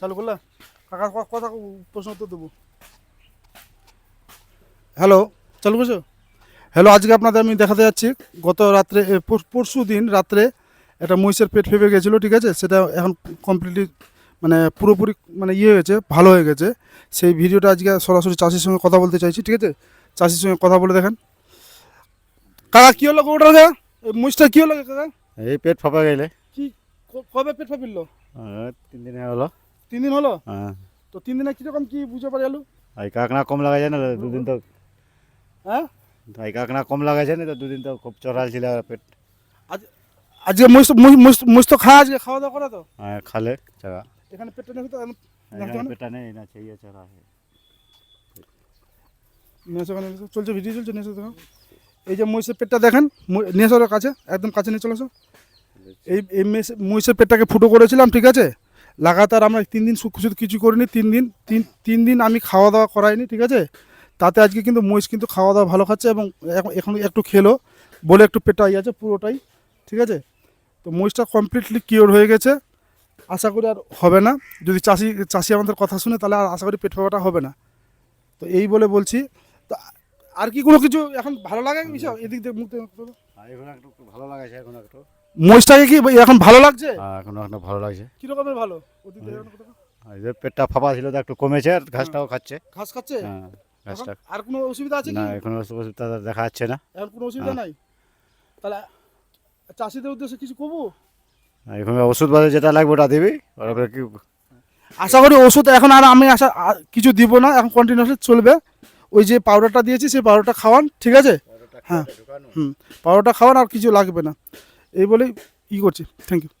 চালু করলে? কাকা কথা প্রশ্ন উত্তর দেবো। হ্যালো চালু করছ? হ্যালো আজকে আপনাদের আমি দেখাতে যাচ্ছি গত রাত্রে পরশু দিন রাত্রে একটা মহিষের পেট ফেপে গেছিল ঠিক আছে? সেটা এখন কমপ্লিটলি মানে পুরোপুরি মানে ইয়ে হয়েছে ভালো হয়ে গেছে। সেই ভিডিওটা আজকে সরাসরি চাষির সঙ্গে কথা বলতে চাইছি ঠিক আছে? চাষির সঙ্গে কথা বলে দেখেন। কাকা কী হলো ওটা কাকা এই মহিষটা কী হলো কাকা? এই পেট ফাঁপা গেলে। কি কবে পেট ফাঁপিল? তিন দিনে হলো। তিন দিন হলো? হ্যাঁ। তো তিন দিনে কীরকম কি বুঝতে পারি আলু? এই কাকনা কম লাগাই যায় না দুদিন তো। হ্যাঁ? এই কাকনা কম লাগাই যায় না তো দুদিন তো খুব চড়াল ছিল পেট। আজ আজকে মহিষ তো খাওয়া আজকে খাওয়া দাওয়া করে তো? হ্যাঁ, খালে চারা এখানে পেটটা নেই তো? এখন এখানে পেটা নেই না সেই চারা। চলছে ভিডিও চলছে নেশো দেখো। এই যে মহিষের পেটটা দেখেন নেশোর কাছে একদম কাছে নিয়ে চলে আসো এই এই মহিষের পেটটাকে ফুটো করেছিলাম ঠিক আছে? লাগাতার আমরা তিন দিন শুধু কিছু করিনি, তিন দিন, তিন তিন দিন আমি খাওয়া দাওয়া করাইনি, ঠিক আছে? তাতে আজকে কিন্তু মহিষ কিন্তু খাওয়া দাওয়া ভালো খাচ্ছে এবং এখন একটু খেলো, বলে একটু পেটা ইয়ে আছে পুরোটাই, ঠিক আছে? তো মহিষটা কমপ্লিটলি কিওর হয়ে গেছে, আশা করি আর হবে না। যদি চাষি চাষি আমাদের কথা শুনে তাহলে আর আশা করি পেট ফাঁপাটা হবে না। তো এই বলে বলছি, তো আর কি কোনো কিছু এখন ভালো লাগে এদিক দিয়ে মুখ ভালো লাগাইছে, এখন একটু। মহিষটাকে কি এখন ভালো লাগছে? হ্যাঁ এখন ভালো লাগছে। কি রকমের ভালো? এখন এই যে পেটটা ফাঁপা ছিল তো একটু কমেছে আর ঘাসটাও খাচ্ছে। ঘাস খাচ্ছে? হ্যাঁ ঘাসটা। আর কোনো অসুবিধা আছে না কি? এখন অসুবিধা দেখা যাচ্ছে না। এখন কোনো অসুবিধা হ্যাঁ। নাই? তাহলে চাষিদের উদ্দেশ্যে কিছু করব? এখন ওষুধ বাদে যেটা লাগবে ওটা দিবি ওর কি আশা করি ওষুধ এখন আর আমি আশা কিছু দিব না এখন কন্টিনিউসলি চলবে। ওই যে পাউডারটা দিয়েছি সেই পাউডারটা খাওয়ান ঠিক আছে? হ্যাঁ। হুম পাউডারটা খাওয়ান আর কিছু লাগবে না। এই বলেই ই করছি। Thank you